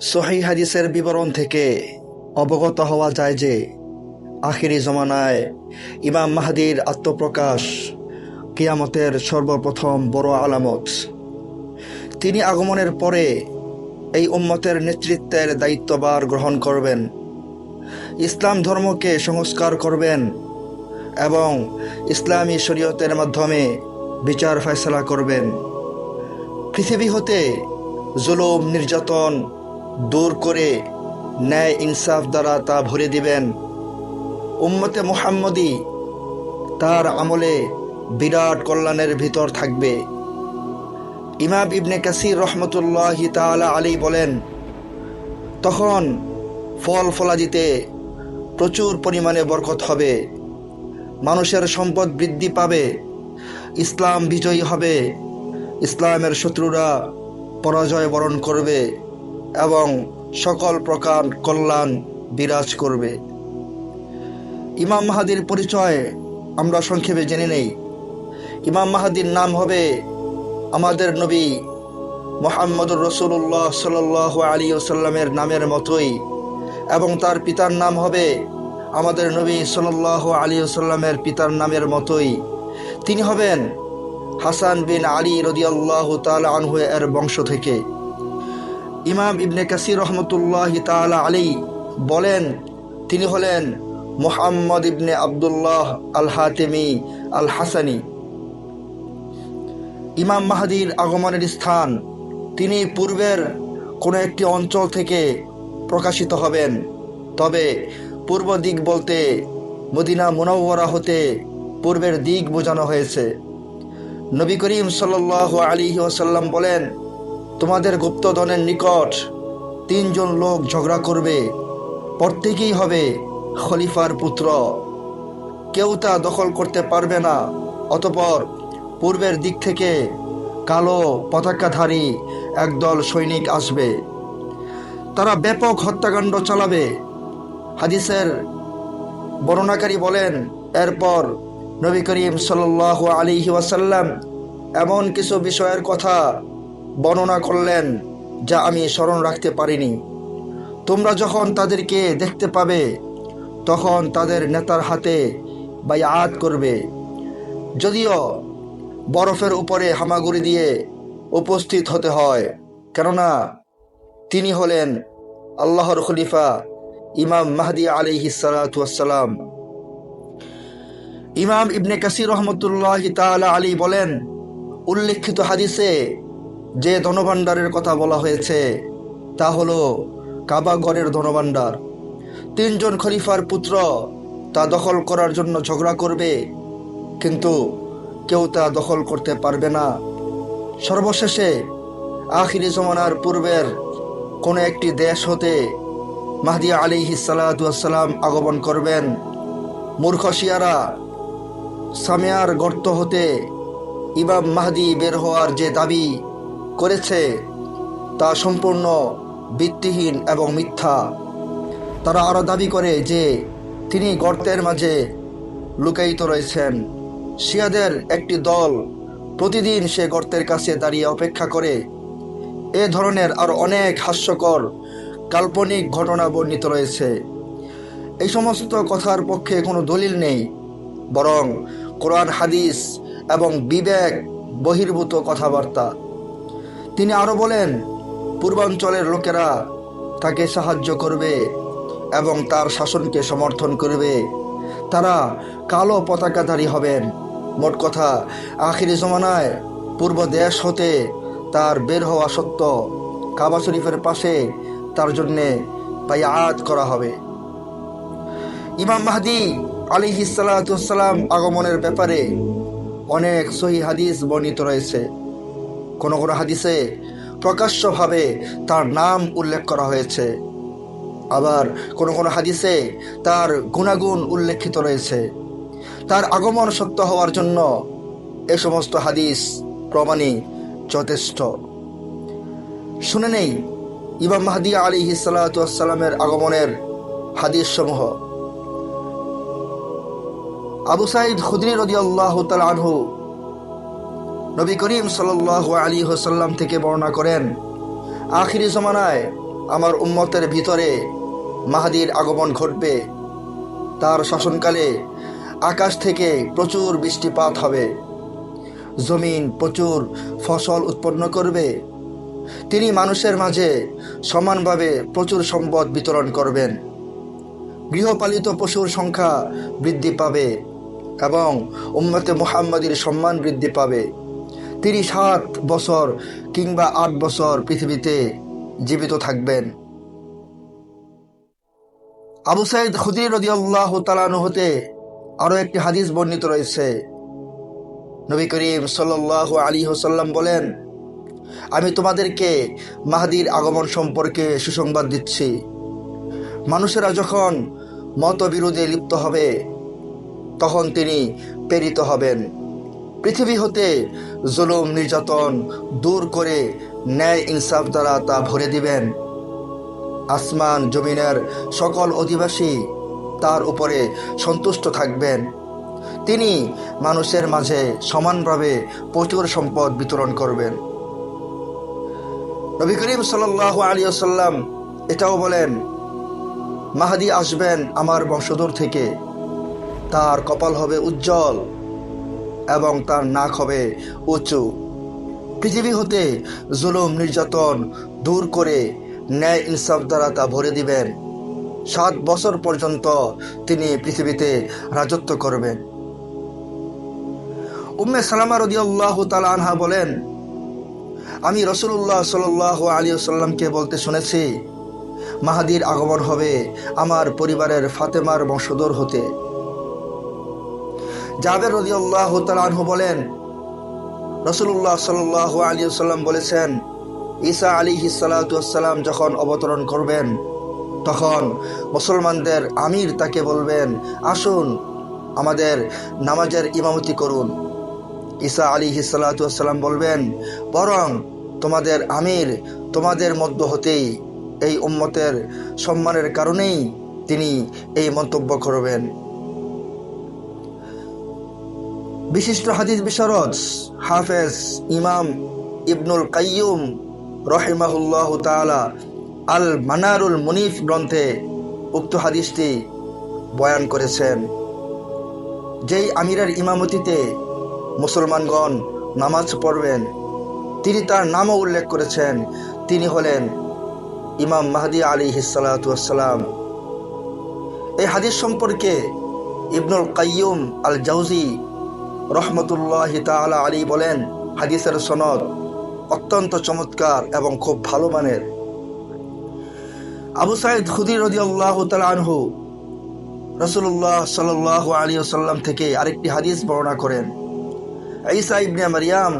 সহি হাদিসের বিবরণ থেকে অবগত হওয়া যায় যে আখিরি জমানায় ইমাম মাহাদির আত্মপ্রকাশ কিয়ামতের সর্বপ্রথম বড় আলামত। তিনি আগমনের পরে এই উম্মতের নেতৃত্বের দায়িত্ববার গ্রহণ করবেন, ইসলাম ধর্মকে সংস্কার করবেন এবং ইসলামী শরীয়তের মাধ্যমে বিচার ফয়সলা করবেন। পৃথিবী হতে জুলুম, নির্যাতন দূর করে ন্যায় ইনসাফ দ্বারা তা ভরে দিবেন। উম্মতে মুহাম্মদী তার আমলে বিরাট কল্যাণের ভিতর থাকবে। ইমাম ইবনে কাসির রহমতুল্লাহ তালা আলী বলেন, তখন ফল ফলাদিতে প্রচুর পরিমাণে বরকত হবে। মানুষের সম্পদ বৃদ্ধি পাবে। ইসলাম বিজয়ী হবে। ইসলামের শত্রুরা পরাজয় বরণ করবে। এবং সকল প্রকার কল্যাণ বিরাজ করবে। ইমাম মাহাদির পরিচয় আমরা সংক্ষেপে জেনে নেই। ইমাম মাহাদির নাম হবে আমাদের নবী মোহাম্মদুর রসুল্লাহ সাল আলী ওসাল্লামের নামের মতোই এবং তার পিতার নাম হবে আমাদের নবী সাল্লাহ আলী ওসাল্লামের পিতার নামের মতোই। তিনি হবেন হাসান বিন আলী রদিয়াল্লাহ তাল আনহু এর বংশ থেকে। ইমাম ইবনে কাসির রহমতুল্লাহ তালা আলী বলেন, তিনি হলেন মোহাম্মদ ইবনে আবদুল্লাহ আল হাতেমি আল হাসানি ইমাম মাহাদির আগমনের স্থান, তিনি পূর্বের কোনো একটি অঞ্চল থেকে প্রকাশিত হবেন। তবে পূর্ব দিক বলতে মদিনা মুনওয়ারা হতে পূর্বের দিক বোঝানো হয়েছে। নবী করিম সাল আলী ওসাল্লাম বলেন তোমাদের গুপ্তধনের নিকট তিনজন লোক ঝগড়া করবে। প্রত্যেকেই হবে খলিফার পুত্র। কেউ তা দখল করতে পারবে না, অতপর পূর্বের দিক থেকে কালো পতাকাধারী একদল সৈনিক আসবে। তারা ব্যাপক হত্যাকাণ্ড চালাবে। হাদিসের বর্ণনাকারী বলেন, এরপর নবী করিম সাল আলী ওয়াসাল্লাম এমন কিছু বিষয়ের কথা বর্ণনা করলেন যা আমি স্মরণ রাখতে পারিনি। তোমরা যখন তাদেরকে দেখতে পাবে, তখন তাদের নেতার হাতে আত করবে। যদিও বরফের উপরে হামাগুড়ি দিয়ে উপস্থিত হতে হয়, কেননা তিনি হলেন আল্লাহর খলিফা ইমাম মাহদি আলিহি সালাতাম ইমাম ইবনে কাসির রহমতুল্লাহ তালা আলী বলেন, উল্লেখিত হাদিসে যে ধনভাণ্ডারের কথা বলা হয়েছে, তা হল কাবাগড়ের ধনভাণ্ডার। তিনজন খলিফার পুত্র তা দখল করার জন্য ঝগড়া করবে, কিন্তু কেউ তা দখল করতে পারবে না। সর্বশেষে আখিরি জমানার পূর্বের কোনো একটি দেশ হতে মাহদি আলী সালাতাম আগমন করবেন। মূর্খ শিয়ারা সামিয়ার গর্ত হতে ইমাম মাহদি বের হওয়ার যে দাবি করেছে তা সম্পূর্ণ ভিত্তিহীন এবং মিথ্যা। তারা আরও দাবি করে যে তিনি গর্তের মাঝে লুকায়িত রয়েছেন। শিয়াদের একটি দল প্রতিদিন সে গর্তের কাছে দাঁড়িয়ে অপেক্ষা করে। এ ধরনের আর অনেক হাস্যকর কাল্পনিক ঘটনা বর্ণিত রয়েছে। এই সমস্ত কথার পক্ষে কোনো দলিল নেই, বরং কোরআন, হাদিস এবং বিবেক বহির্ভূত কথাবার্তা। তিনি আরও বলেন, পূর্বাঞ্চলের লোকেরা তাকে সাহায্য করবে এবং তার শাসনকে সমর্থন করবে। তারা কালো পতাকাধারী হবেন। মোট কথা, আখিরি জমানায় পূর্ব দেশ হতে তার বের হওয়া সত্য। কাবা শরীফের পাশে তার জন্যে আয়াত করা হবে। ইমাম মাহদি আলী হিসালাতাম আগমনের ব্যাপারে অনেক সহি হাদিস বর্ণিত রয়েছে। কোন কোন হাদিসে প্রকাশ্যভাবে তার নাম উল্লেখ করা হয়েছে। আবার কোন কোন হাদিসে তার গুণাগুণ উল্লেখিত রয়েছে। তার আগমন সত্য হওয়ার জন্য এ সমস্ত হাদিস প্রমাণী যথেষ্ট। শুনে নেই, ইমাম মাহদি আলী হিসালাতামের আগমনের হাদিস সমূহ আবু সাইদ খুদ্রি রদি আল্লাহ আনহু নবী করিম সাল আলী হোসাল্লাম থেকে বর্ণনা করেন, আখিরি জমানায় আমার উম্মতের ভিতরে মাহাদির আগমন ঘটবে। তার শাসনকালে আকাশ থেকে প্রচুর বৃষ্টিপাত হবে। জমিন প্রচুর ফসল উৎপন্ন করবে। তিনি মানুষের মাঝে সমানভাবে প্রচুর সম্পদ বিতরণ করবেন। গৃহপালিত পশুর সংখ্যা বৃদ্ধি পাবে এবং উম্মতে মুহাম্মাদির সম্মান বৃদ্ধি পাবে। তিনি সাত বছর কিংবা আট বছর পৃথিবীতে জীবিত থাকবেন। আবু সাইদ খুদির রদি আল্লাহ তালানু হতে আরও একটি হাদিস বর্ণিত রয়েছে। নবী করিম সাল্লাহ আলী হোসাল্লাম বলেন, আমি তোমাদেরকে মাহাদির আগমন সম্পর্কে সুসংবাদ দিচ্ছি। মানুষেরা যখন মতবিরোধে লিপ্ত হবে, তখন তিনি প্রেরিত হবেন। পৃথিবী হতে জুলুম, নির্যাতন দূর করে ন্যায় ইনসাফ দ্বারা তা ভরে দিবেন। আসমান, জমিনের সকল অধিবাসী তার উপরে সন্তুষ্ট থাকবেন। তিনি মানুষের মাঝে সমানভাবে প্রচুর সম্পদ বিতরণ করবেন। নবী করিম সাল্লাহ আলী আসাল্লাম এটাও বলেন, মাহাদি আসবেন আমার বংশধর থেকে। তার কপাল হবে উজ্জ্বল। এবং তার নাক হবে উঁচু। পৃথিবী হতে জুলুম, নির্যাতন দূর করে ন্যায় ইনসাফ দ্বারা তা ভরে দিবেন। সাত বছর পর্যন্ত তিনি পৃথিবীতে রাজত্ব করবেন। উম্মে সালামা রদিয়াল্লাহ তালা আনহা বলেন, আমি রসুল্লাহ সাল আলী সাল্লামকে বলতে শুনেছি, মাহাদির আগমন হবে আমার পরিবারের ফাতেমার বংশধর হতে। জাবের রদি আল্লাহ তালু বলেন রসুল্লাহ সাল আলী সাল্লাম বলেছেন, ঈসা আলী হিসালাতাম যখন অবতরণ করবেন, তখন মুসলমানদের আমির তাকে বলবেন, আসুন, আমাদের নামাজের ইমামতি করুন। ঈসা আলী হিসালাতাম বলবেন, বরং তোমাদের আমির তোমাদের মধ্য হতেই, এই উম্মতের সম্মানের কারণেই তিনি এই মন্তব্য করবেন। বিশিষ্ট হাদিস বিশারদ হাফেজ ইমাম ইবনুল কাইয়ুম রহিমাহুল্লাহ তালা আল মানারুল মুনিফ গ্রন্থে উক্ত হাদিসটি বয়ান করেছেন। যেই আমিরের ইমামতিতে মুসলমানগণ নামাজ পড়বেন, তিনি তার নামও উল্লেখ করেছেন। তিনি হলেন ইমাম মাহাদি আলী হিসালাতাম এই হাদিস সম্পর্কে ইবনুল কাইয়ুম আল জাউজি রহমতুল্লাহ তালা আলী বলেন, হাদিসের সনদ অত্যন্ত চমৎকার এবং খুব ভালো মানের। আবু সাইদ খুদির রদি আল্লাহ আনহু রসুল্লাহ সাল আলী সাল্লাম থেকে আরেকটি হাদিস বর্ণনা করেন। ঈসা ইবনে মারিয়াম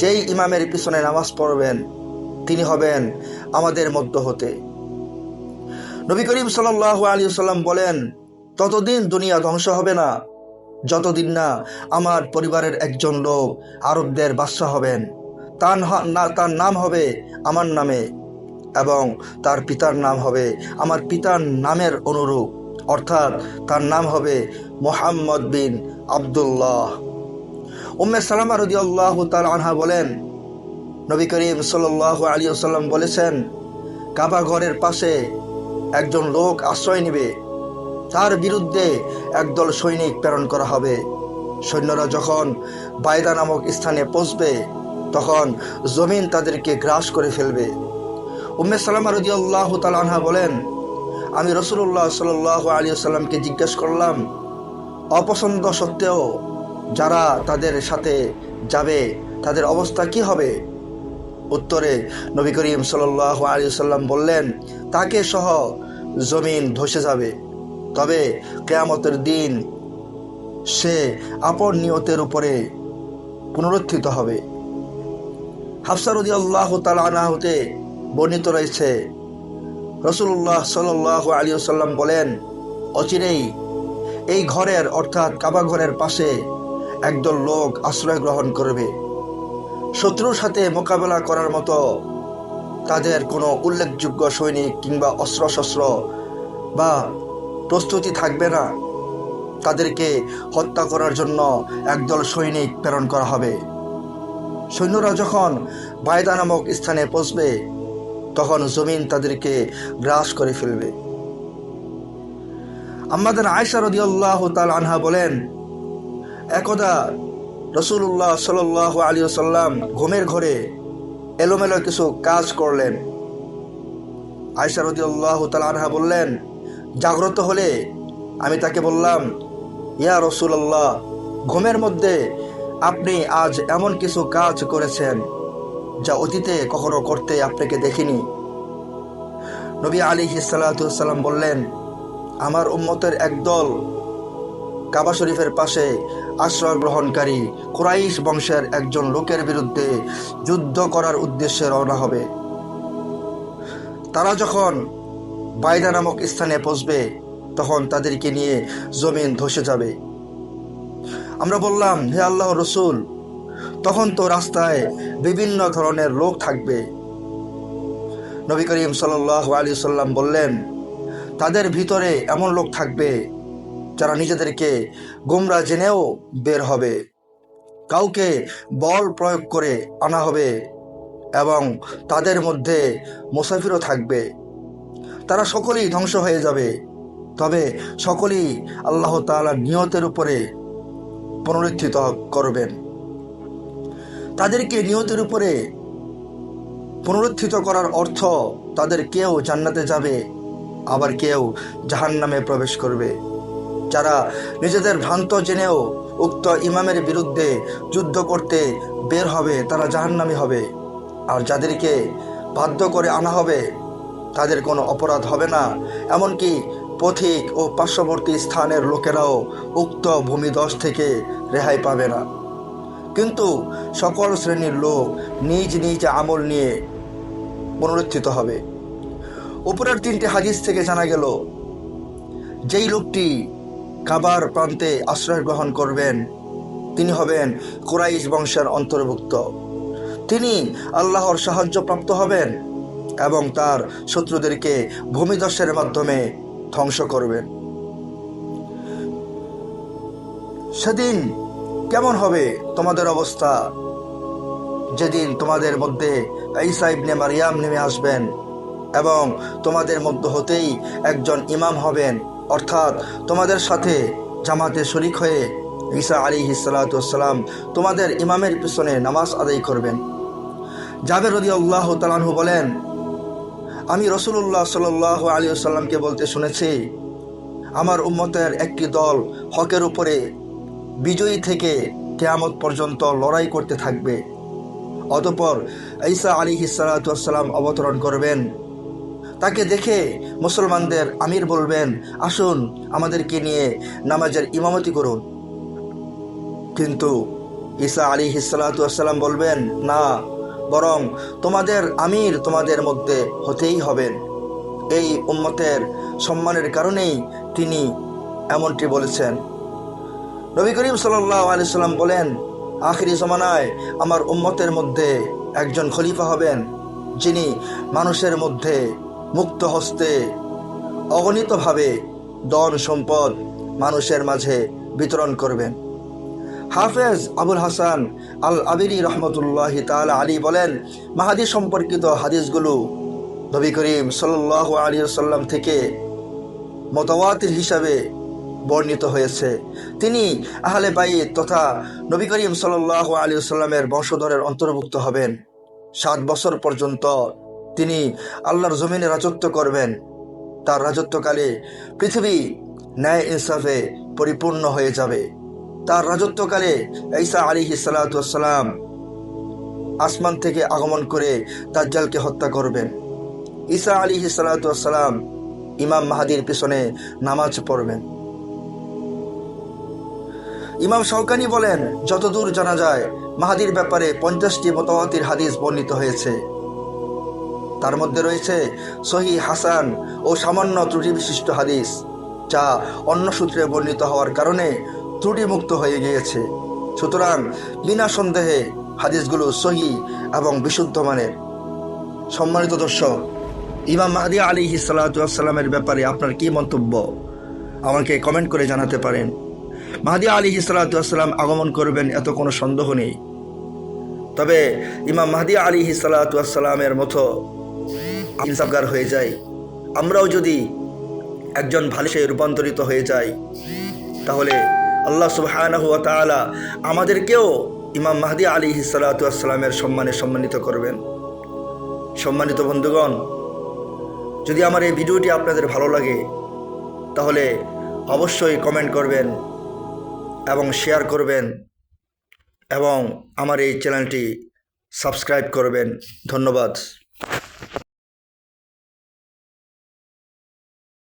যেই ইমামের পিছনে নামাজ পড়বেন, তিনি হবেন আমাদের মধ্য হতে। নবী করিম সাল আলী সাল্লাম বলেন, ততদিন দুনিয়া ধ্বংস হবে না। যতদিন না আমার পরিবারের একজন লোক আরবদের বাদশাহ হবেন তার তার নাম হবে আমার নামে এবং তার পিতার নাম হবে আমার পিতার নামের অনুরূপ, অর্থাৎ তার নাম হবে মোহাম্মদ বিন আবদুল্লাহ। উম্মে সালামা রদি আল্লাহ তাল আনহা বলেন, নবী করিম সাল আলী আসাল্লাম বলেছেন, কাবা ঘরের পাশে একজন লোক আশ্রয় নেবে। তার বিরুদ্ধে একদল সৈনিক প্রেরণ করা হবে। সৈন্যরা যখন বায়দা নামক স্থানে পৌঁছবে, তখন জমিন তাদেরকে গ্রাস করে ফেলবে। উম্মে সালামা রদি আল্লাহ বলেন, আমি রসুল্লাহ সাল আলী সাল্লামকে জিজ্ঞেস করলাম, অপছন্দ সত্ত্বেও যারা তাদের সাথে যাবে, তাদের অবস্থা কি হবে? উত্তরে নবী করিম সাল আলী সাল্লাম বললেন, তাকে সহ জমিন ধসে যাবে। তবে কেয়ামতের দিন সে আপন নিয়তের উপরে পুনরুত্থিত হবে। হাফসারুদ্দি আল্লাহ তালা হতে বর্ণিত রয়েছে রসুল্লাহ সাল আলী সাল্লাম বলেন, অচিরেই এই ঘরের অর্থাৎ কাবা ঘরের পাশে একদল লোক আশ্রয় গ্রহণ করবে। শত্রুর সাথে মোকাবেলা করার মতো তাদের কোনো উল্লেখযোগ্য সৈনিক কিংবা অস্ত্রশস্ত্র বা প্রস্তুতি থাকবে না। তাদেরকে হত্যা করার জন্য একদল সৈনিক প্রেরণ করা হবে। সৈন্যরা যখন বায়দা নামক স্থানে পৌঁছবে, তখন জমিন তাদেরকে গ্রাস করে ফেলবে। আমাদের আয়সা রদিয়াল্লাহ তাল আনহা বলেন, একদা রসুল্লাহ সাল আলী সাল্লাম ঘুমের ঘরে এলোমেলো কিছু কাজ করলেন। আয়সা রদিয়াল্লাহ তাল আনহা বললেন জাগ্রত হলে আমি তাকে বললাম, ইয়া রসুল্লাহ ঘুমের মধ্যে আপনি আজ এমন কিছু কাজ করেছেন যা অতীতে কখনো করতে আপনাকে দেখিনি। নবী আলী সাল্লাম বললেন, আমার উম্মতের একদল কাবা শরীফের পাশে আশ্রয় গ্রহণকারী কুরাইশ বংশের একজন লোকের বিরুদ্ধে যুদ্ধ করার উদ্দেশ্যে রওনা হবে। তারা যখন বাইদা নামক স্থানে পৌঁছবে, তখন তাদেরকে নিয়ে জমিন ধসে যাবে। আমরা বললাম, হে আল্লাহ রসুল, তখন তো রাস্তায় বিভিন্ন ধরনের লোক থাকবে। নবী করিম সাল আলী সাল্লাম বললেন, তাদের ভিতরে এমন লোক থাকবে, যারা নিজেদেরকে গোমরা জেনেও বের হবে, কাউকে বল প্রয়োগ করে আনা হবে, এবং তাদের মধ্যে মুসাফিরও থাকবে। তারা সকলেই ধ্বংস হয়ে যাবে। তবে সকলেই আল্লাহ তালার নিয়তের উপরে পুনরুত্থিত করবেন। তাদেরকে নিয়তের উপরে পুনরুত্থিত করার অর্থ তাদের কেউ জান্নাতে যাবে, আবার কেউ জাহান নামে প্রবেশ করবে। যারা নিজেদের ভ্রান্ত জেনেও উক্ত ইমামের বিরুদ্ধে যুদ্ধ করতে বের হবে, তারা জাহান্নামি হবে। আর যাদেরকে বাধ্য করে আনা হবে তাদের কোনো অপরাধ হবে না। এমনকি পথিক ও পার্শ্ববর্তী স্থানের লোকেরাও উক্ত ভূমিদশ থেকে রেহাই পাবে না। কিন্তু সকল শ্রেণির লোক নিজ নিজ আমল নিয়ে পুনরুত্থিত হবে। উপরের তিনটি হাদিস থেকে জানা গেল, যেই লোকটি কাবার প্রান্তে আশ্রয় গ্রহণ করবেন, তিনি হবেন কুরাইশ বংশের অন্তর্ভুক্ত। তিনি আল্লাহর সাহায্য প্রাপ্ত হবেন। এবং তার শত্রুদেরকে ভূমিদস্যের মাধ্যমে ধ্বংস করবেন সেদিন কেমন হবে তোমাদের অবস্থা? যেদিন তোমাদের মধ্যে ঈসা ইবনে মারিয়াম নেমে আসবেন এবং তোমাদের মধ্য হতেই একজন ইমাম হবেন। অর্থাৎ তোমাদের সাথে জামাতে শরিক হয়ে ঈসা আলী হিসালাতাম তোমাদের ইমামের পিছনে নামাজ আদায় করবেন। জাবের রদি আল্লাহ তালাহু বলেন আমি রসুল্লাহ সাল আলী সাল্লামকে বলতে শুনেছি, আমার উম্মতের একটি দল হকের উপরে বিজয়ী থেকে কেয়ামত পর্যন্ত লড়াই করতে থাকবে। অতপর ঈসা আলী হিসালাতাম অবতরণ করবেন। তাকে দেখে মুসলমানদের আমির বলবেন, আসুন আমাদেরকে নিয়ে নামাজের ইমামতি করুন। কিন্তু ঈসা আলী হিসালাতাম বলবেন, না বরং তোমাদের আমির তোমাদের মধ্যে হতেই হবেন। এই উম্মতের সম্মানের কারণেই তিনি এমনটি বলেছেন। নবী করিম সাল্লাহ আলি সাল্লাম বলেন, আখিরি জমানায় আমার উম্মতের মধ্যে একজন খলিফা হবেন, যিনি মানুষের মধ্যে মুক্ত হস্তে অগণিতভাবে দন সম্পদ মানুষের মাঝে বিতরণ করবেন। হাফেজ আবুল হাসান আল আবিরি রহমতুল্লাহ তাল আলী বলেন মাহাদি সম্পর্কিত হাদিসগুলো নবী করিম সাল্লাহ আলী সাল্লাম থেকে মতওয়াতির হিসাবে বর্ণিত হয়েছে। তিনি আহলে বাইত তথা নবী করিম সাল্লাহ আলী সাল্লামের বংশধরের অন্তর্ভুক্ত হবেন। সাত বছর পর্যন্ত তিনি আল্লাহর জমিনে রাজত্ব করবেন। তার রাজত্বকালে পৃথিবী ন্যায় ইনসাফে পরিপূর্ণ হয়ে যাবে। তার রাজত্বকালে ঈসা আলী সালাতাম আসমান থেকে আগমন করে দাজ্জালকে হত্যা করবেন। ঈসা আলী সালাতাম ইমাম মাহাদির পিছনে নামাজ পড়বেন। ইমাম শৌকানি বলেন, যতদূর জানা যায়, মাহাদির ব্যাপারে পঞ্চাশটি মতামতির হাদিস বর্ণিত হয়েছে। তার মধ্যে রয়েছে সহি হাসান ও সামান্য ত্রুটি বিশিষ্ট হাদিস, যা অন্য সূত্রে বর্ণিত হওয়ার কারণে ত্রুটিমুক্ত হয়ে গিয়েছে। সুতরাং বিনা সন্দেহে হাদিসগুলো সহি এবং বিশুদ্ধ মানের। সম্মানিত দর্শক, ইমাম মাহাদি আলী সাল্লামের ব্যাপারে আপনার কি মন্তব্য? আমাকে কমেন্ট করে জানাতে পারেন। মাহাদি আলী সাল্লাম আগমন করবেন এত কোনো সন্দেহ নেই। তবে ইমাম মাহাদি আলী সাল্লামের মতো ইনসাফগার হয়ে যায়। আমরাও যদি একজন ভালিসে রূপান্তরিত হয়ে যাই, তাহলে আল্লাহ সুবহানাহু ওয়া তাআলা আমাদেরকেও ইমাম মাহদি আলী সালাতামের সম্মানে সম্মানিত করবেন। সম্মানিত বন্ধুগণ, যদি আমার এই ভিডিওটি আপনাদের ভালো লাগে, তাহলে অবশ্যই কমেন্ট করবেন এবং শেয়ার করবেন এবং আমার এই চ্যানেলটি সাবস্ক্রাইব করবেন। ধন্যবাদ।